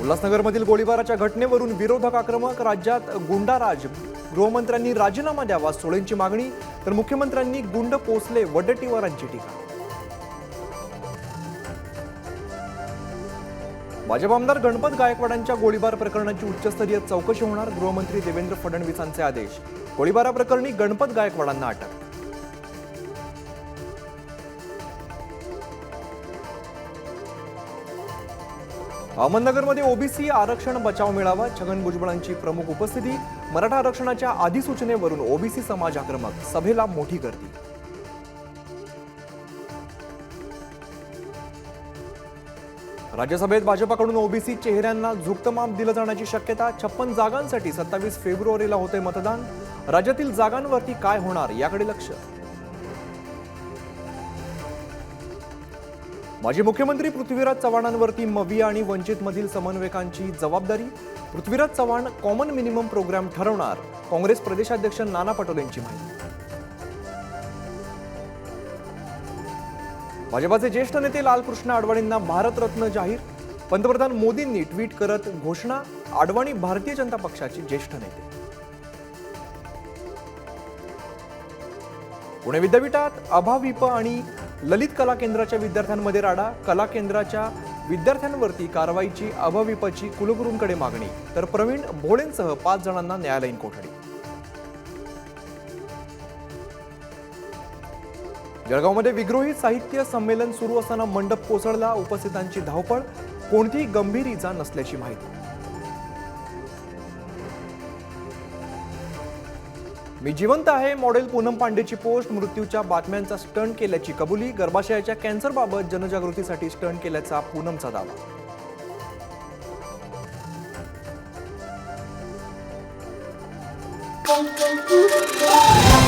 उल्हासनगरमधील गोळीबाराच्या घटनेवरून विरोधक आक्रमक राज्यात गुंडाराज. गृहमंत्र्यांनी राजीनामा द्यावा सोळेंची मागणी तर मुख्यमंत्र्यांनी गुंड पोचले वडट्टीवारांची टीका. भाजप आमदार गणपत गायकवाडांच्या गोळीबार प्रकरणाची उच्चस्तरीय चौकशी होणार गृहमंत्री देवेंद्र फडणवीसांचे आदेश. गोळीबाराप्रकरणी गणपत गायकवाडांना अटक. अहमदनगरमध्ये ओबीसी आरक्षण बचाव मेळावा छगन भुजबळांची प्रमुख उपस्थिती मराठा आरक्षणाच्या अधिसूचनेवरून ओबीसी समाज आक्रमक सभेला मोठी गर्दी. राज्यसभेत भाजपाकडून ओबीसी चेहऱ्यांना झुकतं माप दिलं जाण्याची शक्यता छप्पन जागांसाठी सत्तावीस फेब्रुवारीला होते मतदान. राज्यातील जागांवरती काय होणार याकडे लक्ष. माजी मुख्यमंत्री पृथ्वीराज चव्हाणांवरती मवी आणि वंचितमधील समन्वयकांची जबाबदारी. Prithviraj Chavan common minimum programme ठरवणार काँग्रेस प्रदेशाध्यक्ष नाना पटोलेंची माहिती. भाजपाचे ज्येष्ठ नेते लालकृष्ण अडवाणींना भारतरत्न जाहीर. पंतप्रधान मोदींनी ट्विट करत घोषणा अडवाणी भारतीय जनता पक्षाचे ज्येष्ठ नेते. पुणे विद्यापीठात अभाविप आणि ललित कला केंद्राच्या विद्यार्थ्यांमध्ये राडा. कला केंद्राच्या विद्यार्थ्यांवरती कारवाईची अभाविपाची कुलगुरूंकडे मागणी. तर प्रवीण भोळेंसह पाच जणांना न्यायालयीन कोठडी. जळगावमध्ये विद्रोही साहित्य संमेलन सुरू असताना मंडप कोसळला. उपस्थितांची धावपळ कोणतीही गंभीर इजा नसल्याची माहिती. मी जिवंत आहे मॉडेल पूनम पांडेची पोस्ट मृत्यूच्या बातम्यांचा स्टंट केल्याची कबुली गर्भाशयाच्या कॅन्सरबाबत जनजागृतीसाठी स्टंट केल्याचा पूनमचा दावा Thank you.